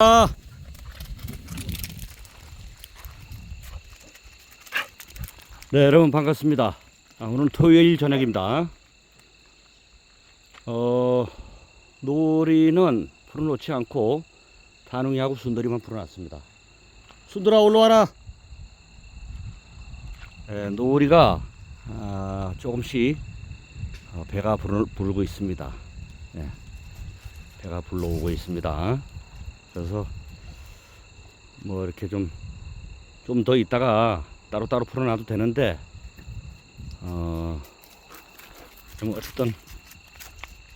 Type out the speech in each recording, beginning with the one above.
아. 네, 여러분 반갑습니다. 아, 오늘 토요일 저녁입니다. 어, 놀이는 풀어놓지 않고 다능이하고 순돌이만 풀어놨습니다. 순돌아 올라와라. 네, 놀이가 아, 조금씩 어, 배가 부르, 부르 고 있습니다. 네, 배가 불러오고 있습니다. 그래서 뭐 이렇게 좀 좀 더 있다가 따로따로 풀어놔도 되는데 어, 좀 어쨌든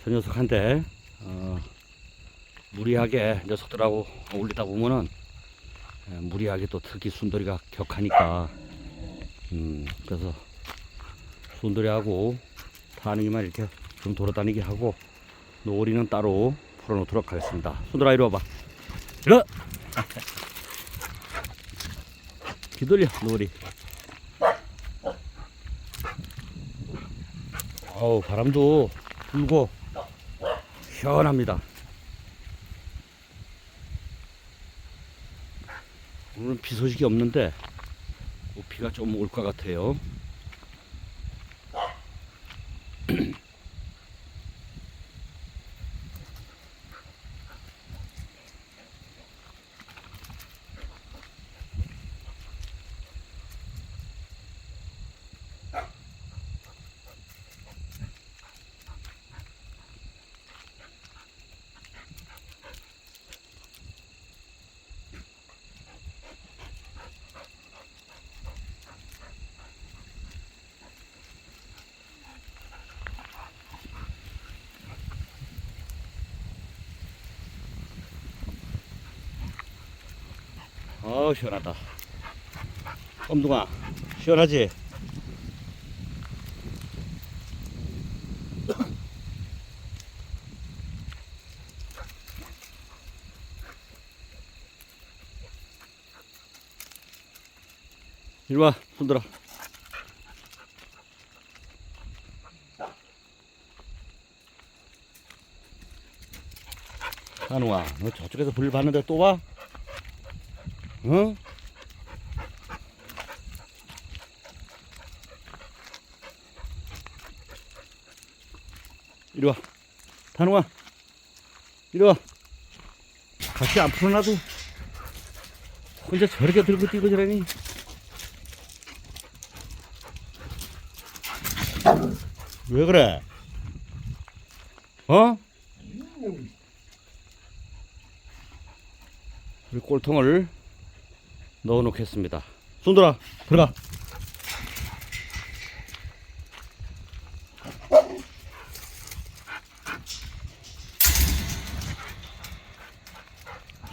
저 녀석한테 어, 무리하게 녀석들하고 어울리다 보면은 예, 무리하게 또 특히 순돌이가 격하니까 음, 그래서 순돌이하고 타는이만 이렇게 좀 돌아다니게 하고 놀이는 따로 풀어놓도록 하겠습니다. 순돌아 이리 와봐. 와. 기돌려 놀이. 어우 바람도 불고 시원합니다. 오늘은 비 소식이 없는데 뭐 비가 좀 올 것 같아요. 어우 시원하다. 엄둥아 시원하지? 이리 와, 손들어. 한우아, 너 저쪽에서 불 봤는데 또 와? 어? 이리 와. 단우아. 이리 와. 같이 안 풀어놔도 혼자 저렇게 들고 뛰고 저러니. 왜 그래? 어? 우리 꼴통을 넣어 놓겠습니다. 손들아, 들어가.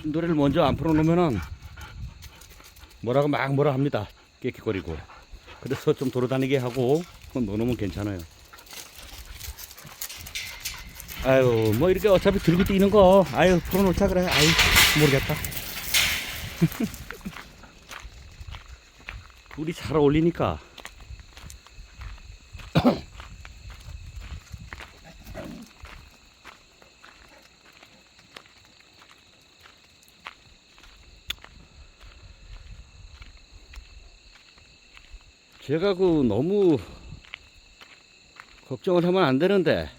순돌이를 먼저 안 풀어 놓으면은 뭐라고 막 뭐라 합니다. 깨끗거리고. 그래서 좀 돌아다니게 하고 넣어 놓으면 괜찮아요. 아유, 뭐 이렇게 어차피 들고 뛰는 거, 아유, 풀어 놓자 그래. 아유, 모르겠다. 둘이 잘 어울리니까. 제가 그 너무 걱정을 하면 안 되는데,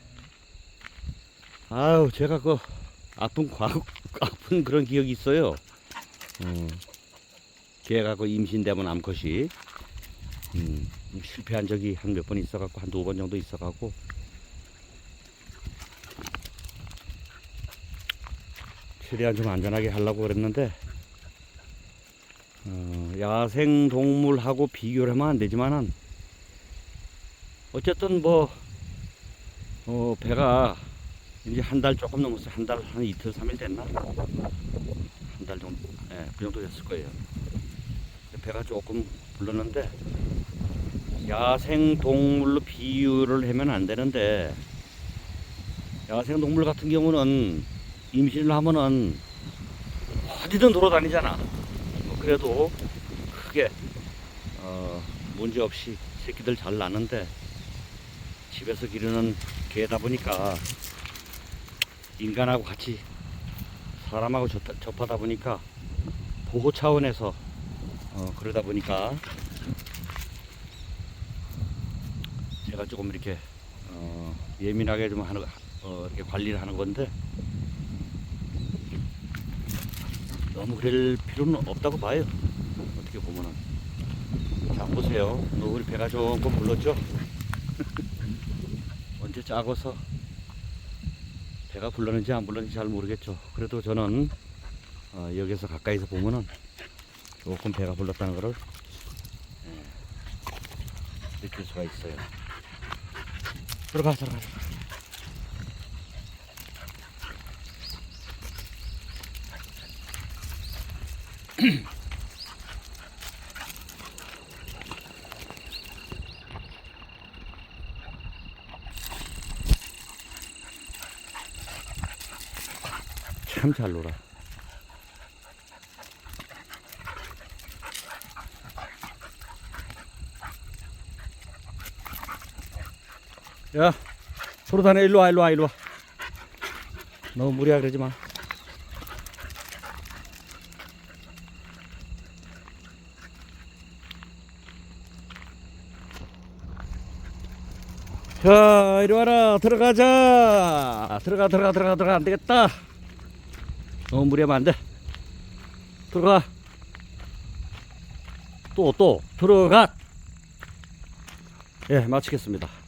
아유, 제가 그 아픈 과거, 아픈 그런 기억이 있어요. 어. 걔가 그 임신되면 암컷이 음, 실패한 적이 한 몇 번 있어갖고 한 두 번 정도 있어갖고 최대한 좀 안전하게 하려고 그랬는데 어, 야생 동물하고 비교를 하면 안 되지만은 어쨌든 뭐 어, 배가 이제 한 달 조금 넘었어요. 한 달 한 이틀 삼일 됐나? 한 달 정도, 예, 그 정도 됐을 거예요. 배가 조금 불렀는데 야생 동물로 비유를 하면 안 되는데 야생 동물 같은 경우는 임신을 하면은 어디든 돌아다니잖아. 뭐 그래도 크게 어 문제 없이 새끼들 잘 나는데 집에서 기르는 개다 보니까 인간하고 같이 사람하고 접, 접하다 보니까 보호 차원에서 어, 그러다 보니까 제가 조금 이렇게 어, 예민하게 좀 하는 어, 이렇게 관리를 하는 건데 너무 그럴 필요는 없다고 봐요. 어떻게 보면은 자 보세요. 너 우리 배가 조금 불렀죠? 언제 작아서 배가 불렀는지 안 불렀는지 잘 모르겠죠. 그래도 저는 어, 여기서 가까이서 보면은 조금 배가 불렀다는 것을 예, 느낄 수가 있어요. 들어가, 들어가, 들어가. 참 잘 놀아. 야, 소로다네 일로 와, 일로 와, 일로 와. 너무 무리하 그러지 마. 자, 이리 와라. 들어가자. 들어가, 들어가, 들어가, 들어가. 안 되겠다. 너무 무리하면 안 돼. 들어가. 또, 또, 들어가. 예, 마치겠습니다.